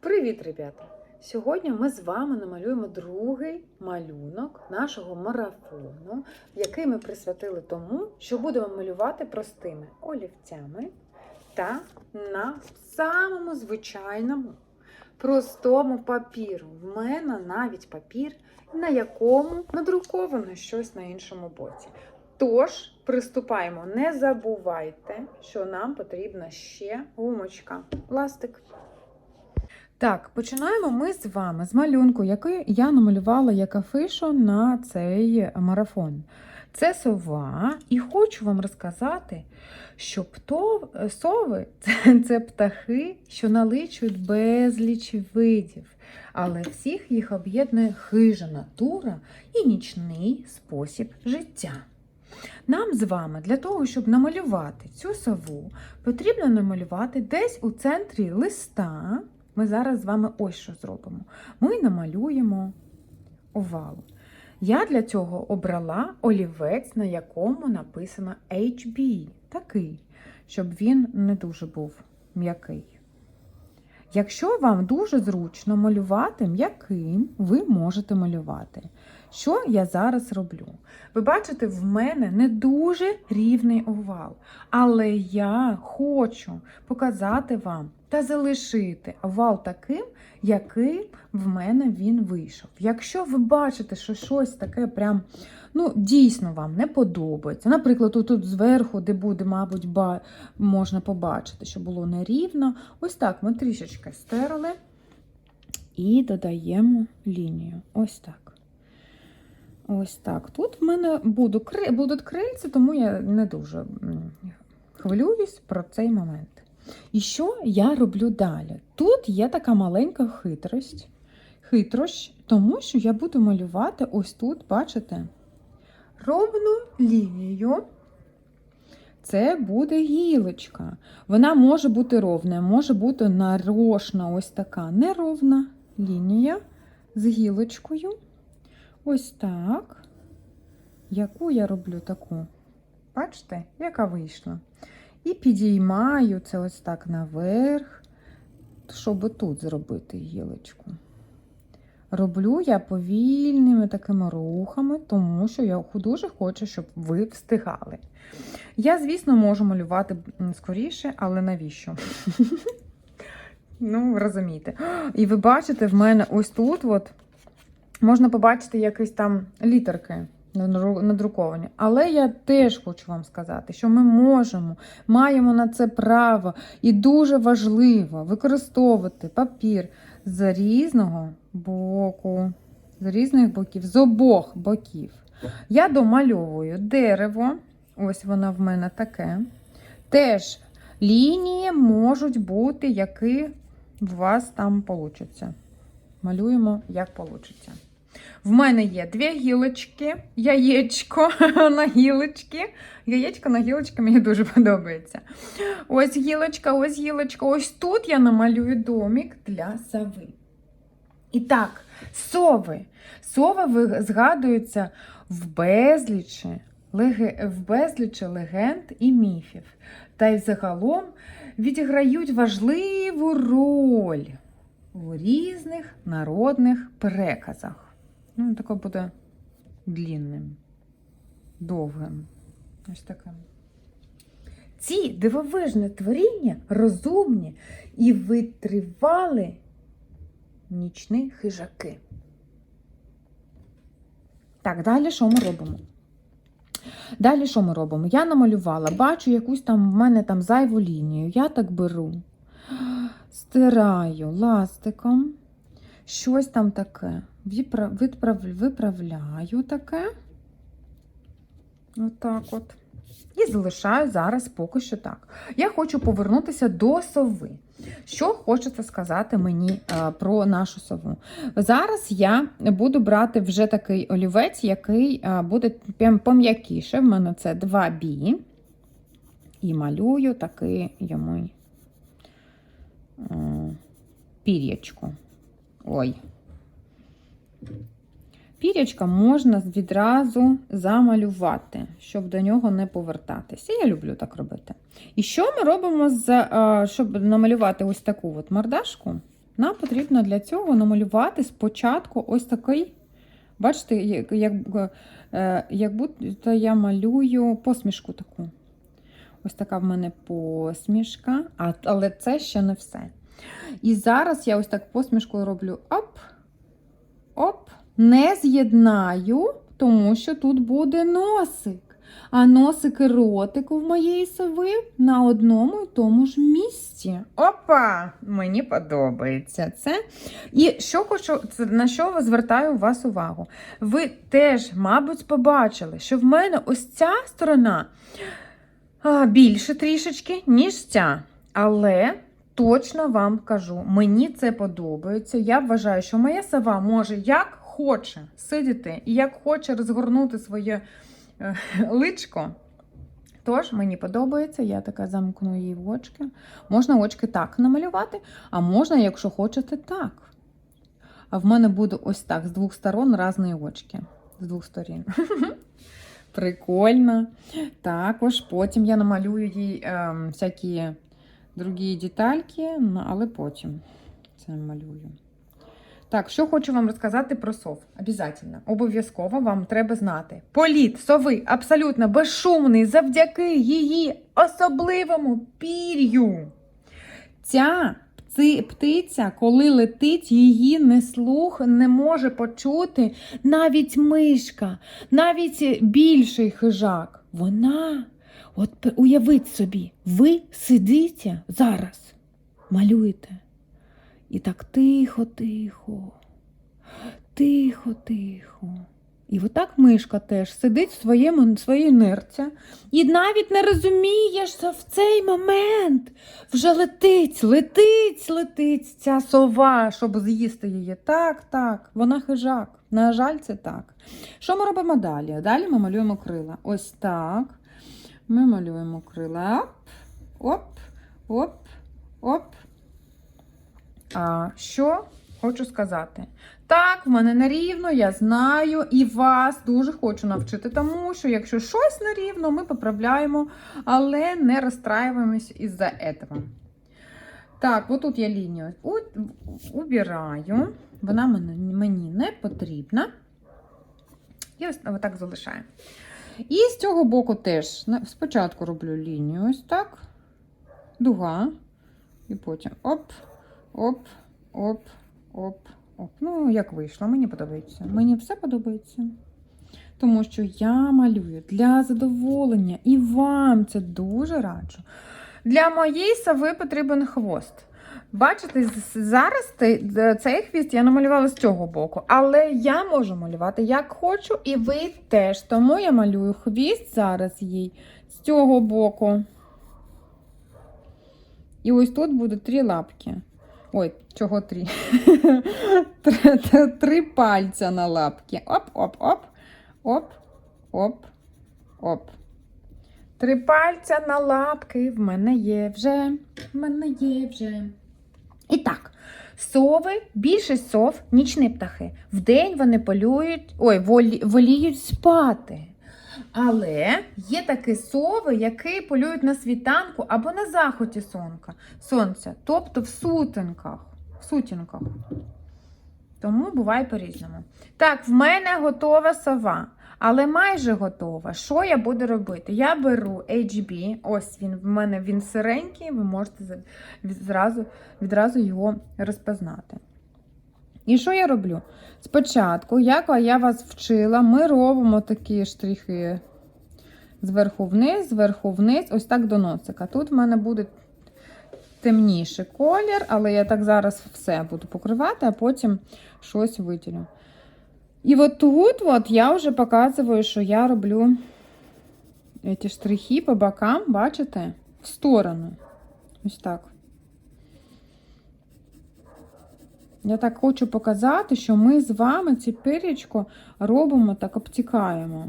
Привіт, ребята! Сьогодні ми з вами намалюємо другий малюнок нашого марафону, який ми присвятили тому, що будемо малювати простими олівцями та на самому звичайному простому папіру. В мене навіть папір, на якому надруковано щось на іншому боці. Тож, приступаємо. Не забувайте, що нам потрібна ще гумочка. Ластик. Так, починаємо ми з вами з малюнку, який я намалювала як афишу на цей марафон. Це сова, і хочу вам розказати, що птов... сови це, це птахи, що наличують безліч видів, але всіх їх об'єднує хижа натура і нічний спосіб життя. Нам з вами для того, щоб намалювати цю сову, потрібно намалювати десь у центрі листа. Ми зараз з вами ось що зробимо. Ми намалюємо овал. Я для цього обрала олівець, на якому написано HB, такий, щоб він не дуже був м'який. Якщо вам дуже зручно малювати м'яким, ви можете малювати. Що я зараз роблю? Ви бачите, в мене не дуже рівний овал, але я хочу показати вам та залишити овал таким, яким в мене він вийшов. Якщо ви бачите, що щось таке прям ну, дійсно вам не подобається, наприклад, тут зверху, де буде, мабуть, ба, можна побачити, що було нерівно, ось так ми трішечки стерли і додаємо лінію. Ось так. Ось так. Тут в мене будуть крильці, тому я не дуже хвилююсь про цей момент. І що я роблю далі? Тут є така маленька хитрость, хитрощ, тому що я буду малювати ось тут, бачите, ровну лінію. Це буде гілочка. Вона може бути ровна, може бути нарошна, ось така неровна лінія з гілочкою. Ось так. Яку я роблю таку? Бачите, яка вийшла? І підіймаю це ось так наверх, щоб тут зробити гілочку. Роблю я повільними такими рухами, тому що я дуже хочу, щоб ви встигали. Я, звісно, можу малювати скоріше, але навіщо? Ну, розумієте. І ви бачите, в мене ось тут от можна побачити якісь там літерки надруковані. Але я теж хочу вам сказати, що ми можемо, маємо на це право, і дуже важливо використовувати папір з різного боку, з різних боків, з обох боків. Я домальовую дерево, ось воно в мене таке. Теж лінії можуть бути, які у вас там получаться. Малюємо, як вийде. В мене є дві гілочки, яєчко на гілочки. Яєчко на гілочки мені дуже подобається. Ось гілочка, ось гілочка. Ось тут я намалюю домик для сови. І так, сови. Сови згадуються в безлічі, в безлічі легенд і міфів. Та й загалом відіграють важливу роль у різних народних переказах. Ну, таке буде длінним, довгим. Ось таке. Ці дивовижні творіння розумні і витривали нічні хижаки. Так, далі що ми робимо? Далі що ми робимо? Я намалювала, бачу якусь там в мене там зайву лінію. Я так беру, стираю ластиком, щось там таке виправляю таке. Отак от. І залишаю зараз поки що так. Я хочу повернутися до сови. Що хочеться сказати мені е, про нашу сову? Зараз я буду брати вже такий олівець, який е, буде пом'якіше. В мене це 2B. І малюю такий йому е, пір'ячку. Ой, Пірячка можна відразу замалювати, щоб до нього не повертатися. Я люблю так робити. І що ми робимо, щоб намалювати ось таку от мордашку? Нам потрібно для цього намалювати спочатку ось такий. Бачите, як, як, е, як будто я малюю посмішку таку. Ось така в мене посмішка, а, але це ще не все. І зараз я ось так посмішкою роблю оп, оп, не з'єднаю, тому що тут буде носик. А носик і ротик у моєї сови на одному і тому ж місці. Опа! Мені подобається це. І що хочу, на що звертаю вас увагу? Ви теж, мабуть, побачили, що в мене ось ця сторона більше трішечки, ніж ця. Але точно вам кажу, мені це подобається. Я вважаю, що моя сова може як хоче сидіти і як хоче розгорнути своє е, личко. Тож мені подобається, я така замкну її в очки. Можна очки так намалювати, а можна, якщо хочете, так. А в мене буде ось так: з двох сторон різні очки. З двох сторін. Прикольно. Також потім я намалюю їй ем, всякі другі детальки, ну, але потім це малюю. Так, що хочу вам розказати про сов. Обязательно. Обов'язково вам треба знати. Політ сови абсолютно безшумний завдяки її особливому пір'ю. Ця пти- птиця, коли летить, її не слух не може почути навіть мишка, навіть більший хижак. Вона, от уявіть собі, ви сидите зараз, малюєте. І так тихо, тихо, тихо, тихо. І отак мишка теж сидить в своєму, своїй нирці і навіть не розуміє, що в цей момент вже летить, летить, летить ця сова, щоб з'їсти її. Так, так, вона хижак. На жаль, це так. Що ми робимо далі? Далі ми малюємо крила. Ось так. Ми малюємо крила. Оп, Оп, оп, оп. А що хочу сказати? Так, в мене нерівно, я знаю, і вас дуже хочу навчити, тому що якщо щось нерівно, ми поправляємо, але не розстраюємось із-за этого. Так, отут я лінію убираю. Вона мені, не потрібна. І ось отак залишаю. І з цього боку теж спочатку роблю лінію ось так, дуга, і потім оп, оп, оп, оп, оп. Ну, як вийшло, мені подобається. Мені все подобається. Тому що я малюю для задоволення, і вам це дуже раджу. Для моєї сови потрібен хвост. Бачите, зараз цей хвіст я намалювала з цього боку, але я можу малювати як хочу, і ви теж. Тому я малюю хвіст зараз їй з цього боку. І ось тут буде три лапки. Ой, чого три? Три- пальця на лапки. Оп-оп-оп. Оп, оп. Три пальця на лапки в мене є вже. В мене є вже. І так, сови, більшість сов, нічні птахи. Вдень вони полюють, ой, волі, воліють спати. Але є такі сови, які полюють на світанку або на заході сонка, сонця, тобто в сутінках. В сутінках. Тому буває по-різному. Так, в мене готова сова, але майже готова. Що я буду робити? Я беру HB, ось він в мене він сиренький, ви можете зразу, відразу його розпознати. І що я роблю? Спочатку, як я вас вчила, ми робимо такі штрихи зверху вниз, зверху вниз, ось так до носика. Тут в мене буде темніший колір, але я так зараз все буду покривати, а потім щось виділю. І от тут от я вже показую, що я роблю ці штрихи по бокам, бачите, в сторону. Ось так. Я так хочу показати, що ми з вами цю пирічко робимо так обтікаємо.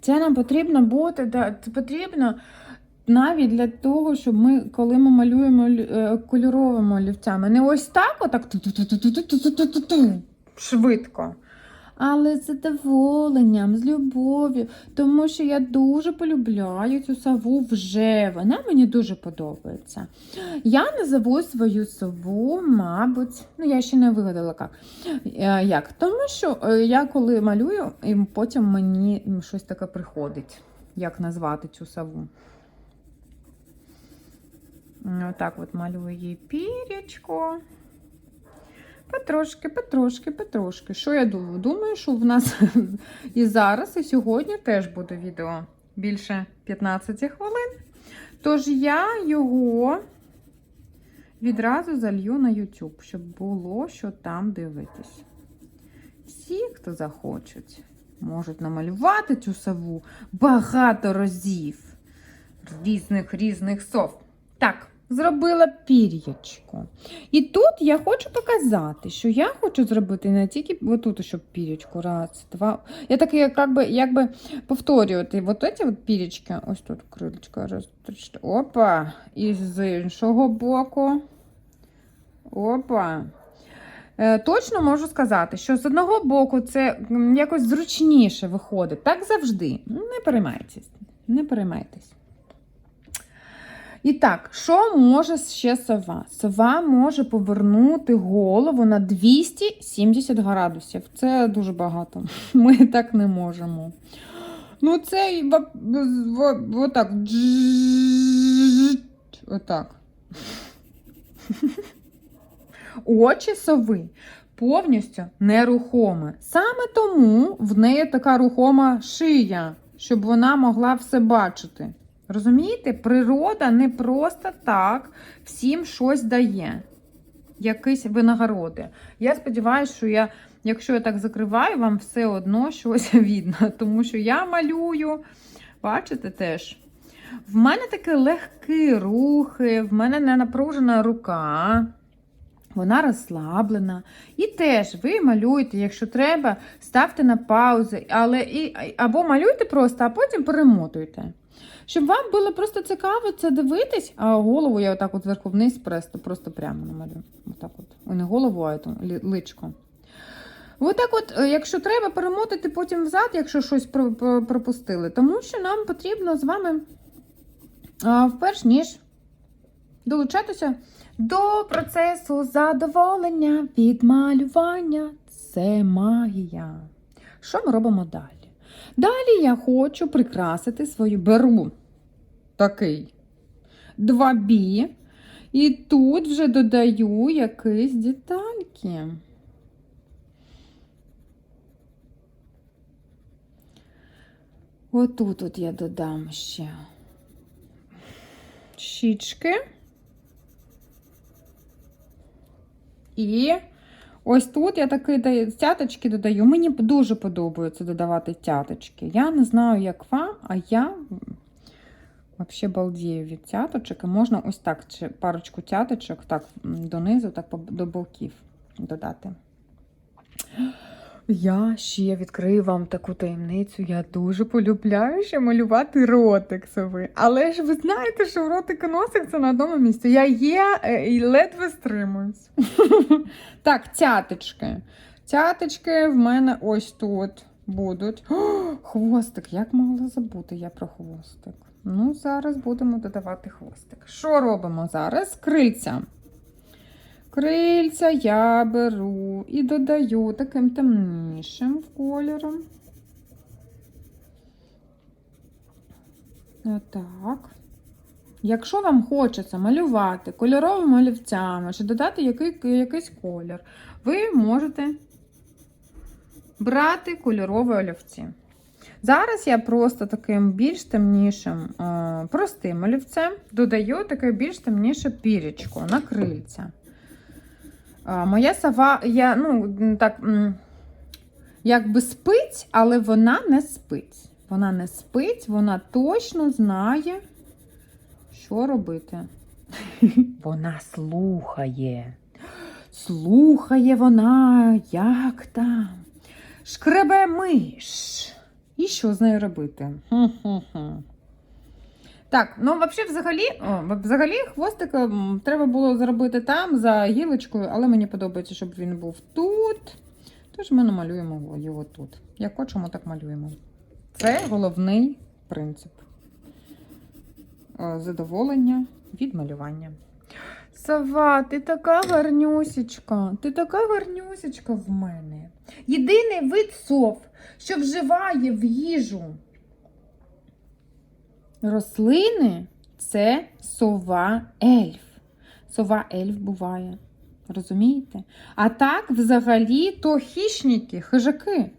Це нам потрібно бути, да, потрібно навіть для того, щоб ми, коли ми малюємо е, кольоровими олівцями, не ось так, отак швидко але з задоволенням, з любов'ю, тому що я дуже полюбляю цю сову вже. Вона мені дуже подобається. Я назову свою сову, мабуть, ну я ще не вигадала як. Е, як. Тому що е, я коли малюю, і потім мені щось таке приходить, як назвати цю сову. Отак от малюю їй пірячко. Потрошки, потрошки, потрошки. Що я думаю? Думаю, що в нас і зараз, і сьогодні теж буде відео більше 15 хвилин. Тож я його відразу залью на YouTube, щоб було що там дивитись. Всі, хто захочуть, можуть намалювати цю сову багато разів різних різних сов. Так, зробила пір'ячко. І тут я хочу показати, що я хочу зробити не тільки отут, щоб пір'ячку, раз, два. Я так як би, якби повторювати от ці от пір'ячки, ось тут крилечко, раз. Опа. І з іншого боку. Опа. Е, Точно можу сказати, що з одного боку це якось зручніше виходить. Так завжди. Не переймайтесь. Не переймайтесь. І так, що може ще сова? Сова може повернути голову на 270 градусів. Це дуже багато. Ми так не можемо. Ну, це отак. Отак. Очі сови повністю нерухомі. Саме тому в неї така рухома шия, щоб вона могла все бачити. Розумієте, природа не просто так всім щось дає, якісь винагороди. Я сподіваюся, що я, якщо я так закриваю, вам все одно щось видно, тому що я малюю, бачите теж. В мене такі легкі рухи, в мене не напружена рука. Вона розслаблена. І теж ви малюєте, якщо треба, ставте на паузу, але і, або малюйте просто, а потім перемотуйте. Щоб вам було просто цікаво це дивитись, а голову я отак от зверху вниз просто, просто прямо намалюю. Отак от. О, не голову, а ту, личко. Отак от, е, якщо треба, перемотати потім взад, якщо щось про- про- пропустили. Тому що нам потрібно з вами, вперш ніж долучатися до процесу задоволення від малювання. Це магія. Що ми робимо далі? Далі я хочу прикрасити свою беру такий 2B. І тут вже додаю якісь детальки. Отут от я додам ще щічки. І ось тут я даю- цяточки додаю. Мені дуже подобається додавати цяточки. Я не знаю, як вам, а я взагалі балдію від цяточок. І можна ось так чи парочку цяточок так донизу, так до боків додати. Я ще відкрию вам таку таємницю. Я дуже полюбляю ще малювати ротик сови. Але ж ви знаєте, що ротик і носик це на одному місці. Я є е, і ледве стримуюсь. Так, цяточки. Цяточки в мене ось тут будуть. Хвостик. Як могла забути я про хвостик? Ну, зараз будемо додавати хвостик. Що робимо зараз? Крильця. Крильця я беру і додаю таким темнішим кольором. Отак. Якщо вам хочеться малювати кольоровими олівцями чи додати який, якийсь колір, ви можете брати кольорові олівці. Зараз я просто таким більш темнішим, е, простим олівцем додаю таке більш темніше пірічко на крильця. Моя сова, я, ну, так, якби спить, але вона не спить. Вона не спить, вона точно знає, що робити. Вона слухає. Слухає вона, як там. Шкребе миш. І що з нею робити? Так, ну взагалі, взагалі, взагалі хвостик треба було зробити там за гілочкою, але мені подобається, щоб він був тут. Тож ми намалюємо його тут. Як хочемо, так малюємо. Це головний принцип Е, задоволення від малювання. Сава, ти така гарнюсічка, ти така гарнюсічка в мене. Єдиний вид сов, що вживає в їжу рослини, це сова ельф. Сова ельф буває. Розумієте? А так, взагалі, то хищники, хижаки.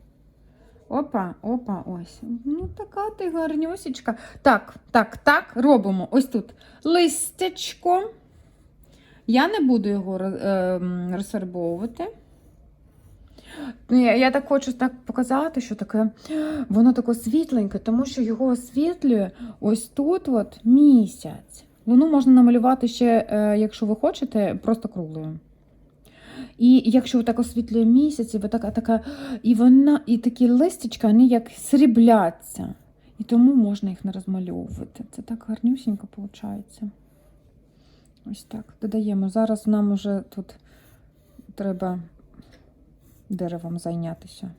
Опа, опа, ось. Ну, така ти гарнюсічка. Так, так, так, робимо. Ось тут листячко. Я не буду його ем, розфарбовувати. Я, так хочу так показати, що таке, воно таке світленьке, тому що його освітлює ось тут от місяць. Воно можна намалювати ще, е, якщо ви хочете, просто круглою. І якщо так освітлює місяць, і ви така, така, і вона, і такі листячка, вони як срібляться. І тому можна їх не розмальовувати. Це так гарнюсінько виходить. Ось так. Додаємо. Зараз нам уже тут треба деревом зайнятися.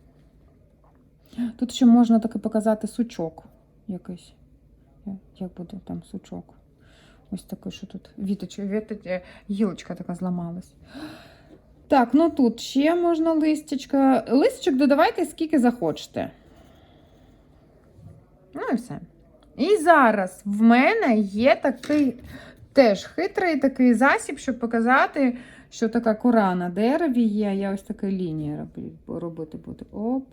Тут ще можна таки показати сучок якийсь. Як буде там сучок? Ось такий, що тут віточка, віточка, гілочка така зламалась. Так, ну тут ще можна листячка. Листячок додавайте скільки захочете. Ну і все. І зараз в мене є такий теж хитрий такий засіб, щоб показати, що така кора на дереві є. Я ось такі лінії роблю- робити буду. Оп,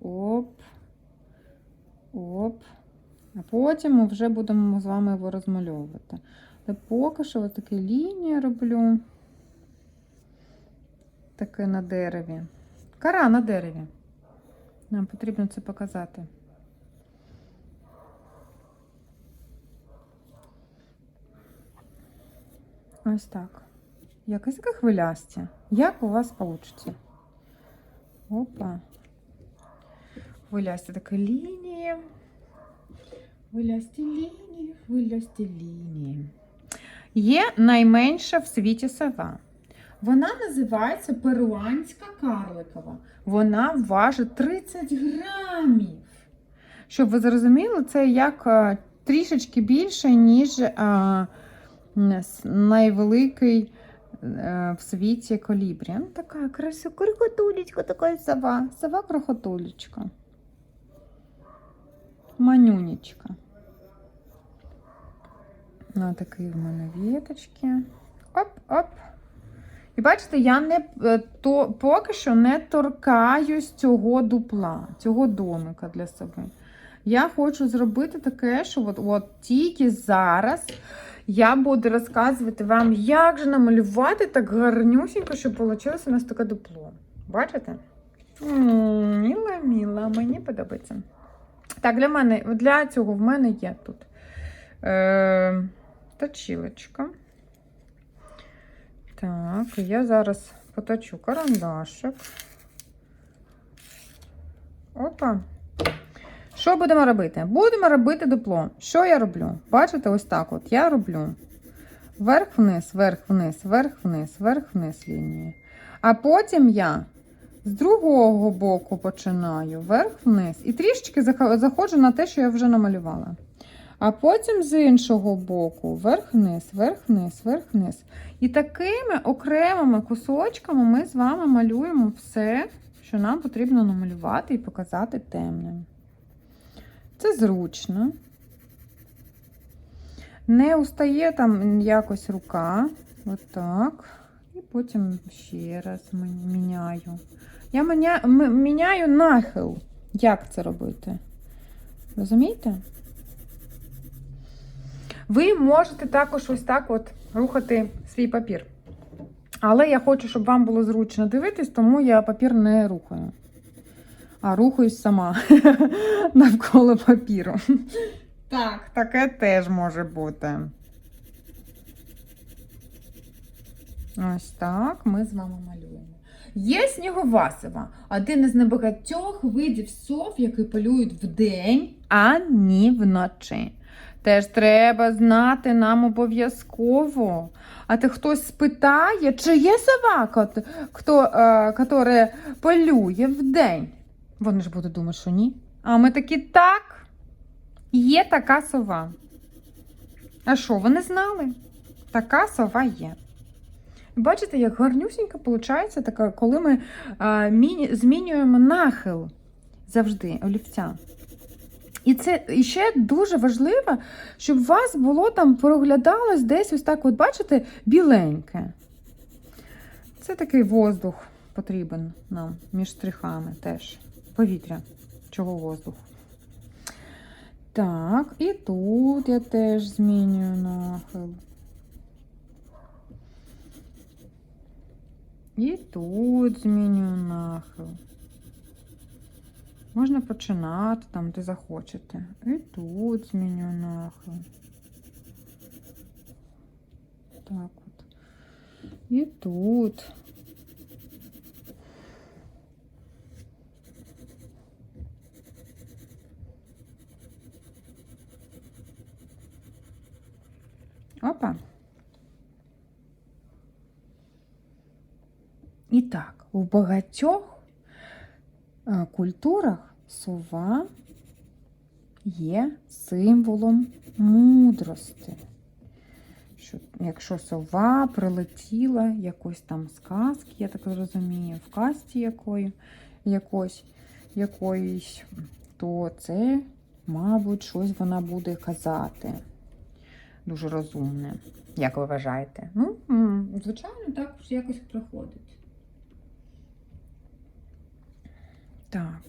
оп, оп. А потім ми вже будемо з вами його розмальовувати. Але поки що ось такі лінії роблю. Таке на дереві. Кора на дереві. Нам потрібно це показати. Ось так. Якось таке хвилясті. Як у вас вийде? Опа. Хвилясті такі лінії. Хвилясті лінії, хвилясті лінії. Є найменша в світі сова. Вона називається перуанська карликова. Вона важить 30 грамів. Щоб ви зрозуміли, це як а, трішечки більше, ніж а, найвеликий е, в світі колібрі. Така красива, крохотулечка, така сова. Сова крохотулечка. Манюнечка. Ну, такі в мене віточки. Оп-оп. І бачите, я не е, то поки що не торкаюсь цього дупла, цього домика для себе. Я хочу зробити таке, що от, от тільки зараз я буду розказувати вам, як же намалювати так гарнюсінько, щоб вийшло у нас таке дупло. Бачите? М, Міла, міла, мені подобається. Так, для мене, для цього в мене є тут е, точілочка. Так, я зараз поточу карандашик. Опа. Що будемо робити? Будемо робити дупло. Що я роблю? Бачите, ось так от я роблю. Вверх-вниз, вверх-вниз, вверх-вниз, вверх-вниз лінії. А потім я з другого боку починаю вверх-вниз. І трішечки заходжу на те, що я вже намалювала. А потім з іншого боку вверх-вниз, вверх-вниз, вверх-вниз. І такими окремими кусочками ми з вами малюємо все, що нам потрібно намалювати і показати темним. Це зручно. Не устає там якось рука. Отак. І потім ще раз міняю. Я міня... міняю нахил. Як це робити? Розумієте? Ви можете також ось так от рухати свій папір. Але я хочу, щоб вам було зручно дивитись, тому я папір не рухаю. А рухаюсь сама навколо папіру. Так, таке теж може бути. Ось так ми з вами малюємо. Є снігова один із небагатьох видів сов, які полюють вдень, а не вночі. Теж треба знати нам обов'язково. А ти хтось спитає, чи є сова, кот- хто, е, полює вдень? Вони ж будуть думати, що ні. А ми такі так. Є така сова. А що, вони знали? Така сова є. Бачите, як гарнюсінько виходить, така, коли ми а, міні, змінюємо нахил завжди олівця. І це ще дуже важливо, щоб у вас було там проглядалось десь ось так, от бачите, біленьке. Це такий воздух потрібен нам між штрихами теж. Повітря. Чого воздух? Так, і тут я теж змінюю нахил. І тут змінюю нахил. Можна починати там, де захочете. І тут змінюю нахил. Так от. І тут. Опа. І так, у багатьох е, культурах сова є символом мудрості. Що, якщо сова прилетіла якось там з казки, я так розумію, в касті якої, якось, якоїсь, то це, мабуть, щось вона буде казати. Дуже розумне. Як ви вважаєте? Ну, звичайно, так якось приходить. Так.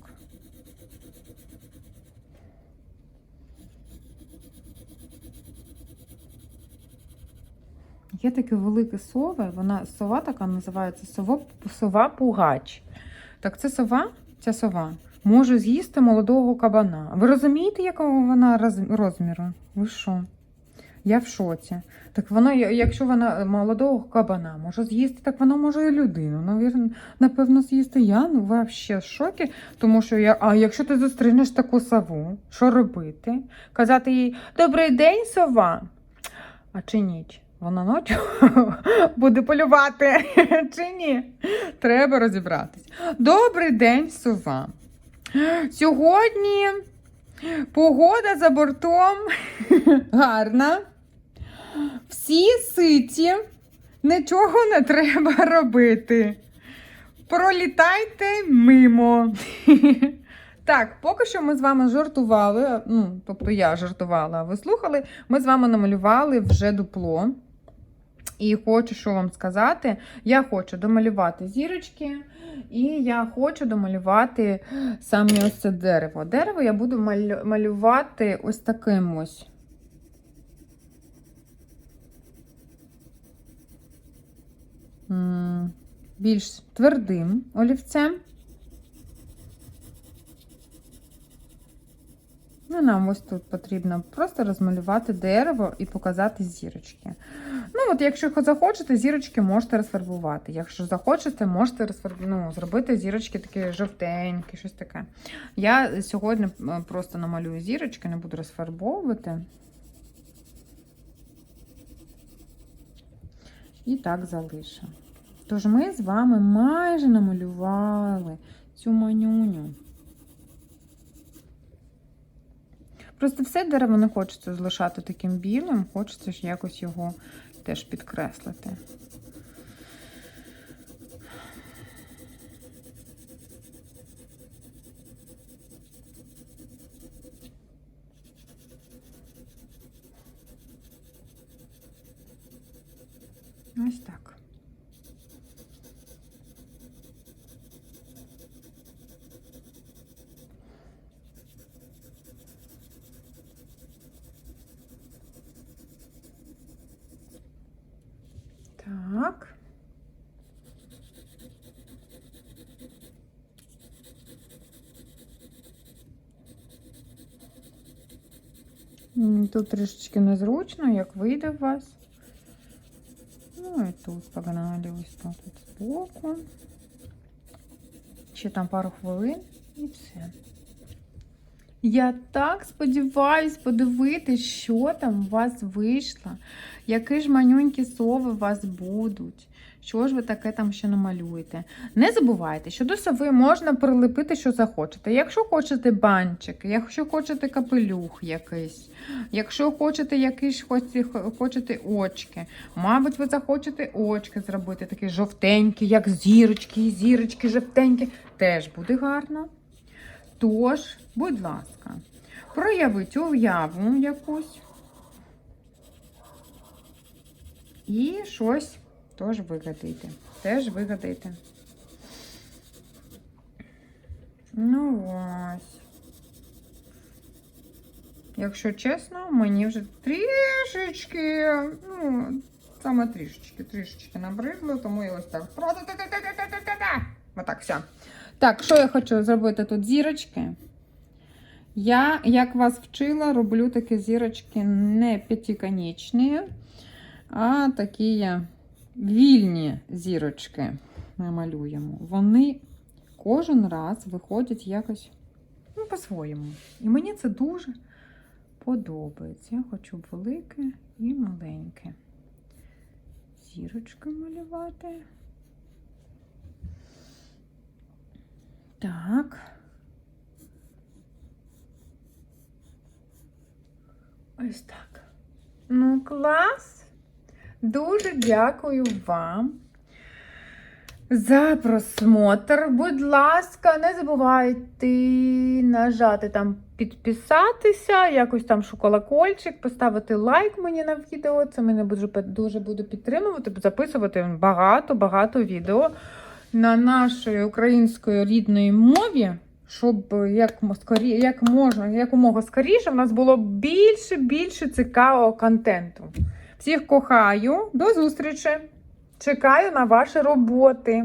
Є таке велике сове, вона сова така називається сова, сова пугач. Так, це сова, ця сова може з'їсти молодого кабана. Ви розумієте, якого вона розміру? Ви що? Я в шоці. Так воно, якщо вона молодого кабана може з'їсти, так вона може і людину. Навірно, напевно, з'їсти. Я ну вообще в шокі, тому що я. А якщо ти зустрінеш таку сову, що робити? Казати їй Добрий день, сова. А чи ніч? Вона ночі буде полювати чи ні? Треба розібратись. Добрий день, сова. Сьогодні погода за бортом гарна. Всі ситі, нічого не треба робити. Пролітайте мимо. Так, поки що ми з вами жартували. Ну, тобто я жартувала, а ви слухали. Ми з вами намалювали вже дупло. І хочу що вам сказати: я хочу домалювати зірочки, і я хочу домалювати саме ось це дерево. Дерево я буду малювати ось таким ось. Більш твердим олівцем. Ну, нам ось тут потрібно просто розмалювати дерево і показати зірочки. Ну, от якщо захочете, зірочки можете розфарбувати. Якщо захочете, можете розфарб... ну, зробити зірочки такі жовтенькі, щось таке. Я сьогодні е, просто намалюю зірочки, не буду розфарбовувати. І так залишимо. Тож ми з вами майже намалювали цю манюню. Просто все дерево не хочеться залишати таким білим, хочеться ж якось його теж підкреслити. Ось так. Так. М, Тут трішечки незручно, як вийде у вас. Ну і тут погнали ось тут от збоку. Ще там пару хвилин і все. Я так сподіваюсь подивитись, що там у вас вийшло. Які ж манюнькі сови у вас будуть. Що ж ви таке там ще намалюєте? Не забувайте, що до сови можна прилепити, що захочете. Якщо хочете банчик, якщо хочете капелюх якийсь, якщо хочете якісь хочете, очки, мабуть, ви захочете очки зробити, такі жовтенькі, як зірочки, зірочки жовтенькі. Теж буде гарно. Тож, будь ласка, проявіть уяву якусь. І щось теж вигадайте. Теж вигадайте. Ну ось. Якщо чесно, мені вже трішечки, ну, саме трішечки, трішечки набридло, тому я ось так. Отак, все. Так, що я хочу зробити тут зірочки? Я, як вас вчила, роблю такі зірочки не п'ятиконечні, а такі вільні зірочки ми малюємо. Вони кожен раз виходять якось ну, по-своєму. І мені це дуже подобається. Я хочу велике і маленьке. Зірочки малювати. Так. Ось так. Ну, клас. Дуже дякую вам за просмотр. Будь ласка, не забувайте нажати там підписатися, якось там колокольчик, поставити лайк мені на відео. Це мене дуже, дуже буде підтримувати, записувати багато-багато відео на нашій української рідної мові, щоб як, скорі, як можна, якомога скоріше в нас було більше більше цікавого контенту. Всіх кохаю, до зустрічі! Чекаю на ваші роботи.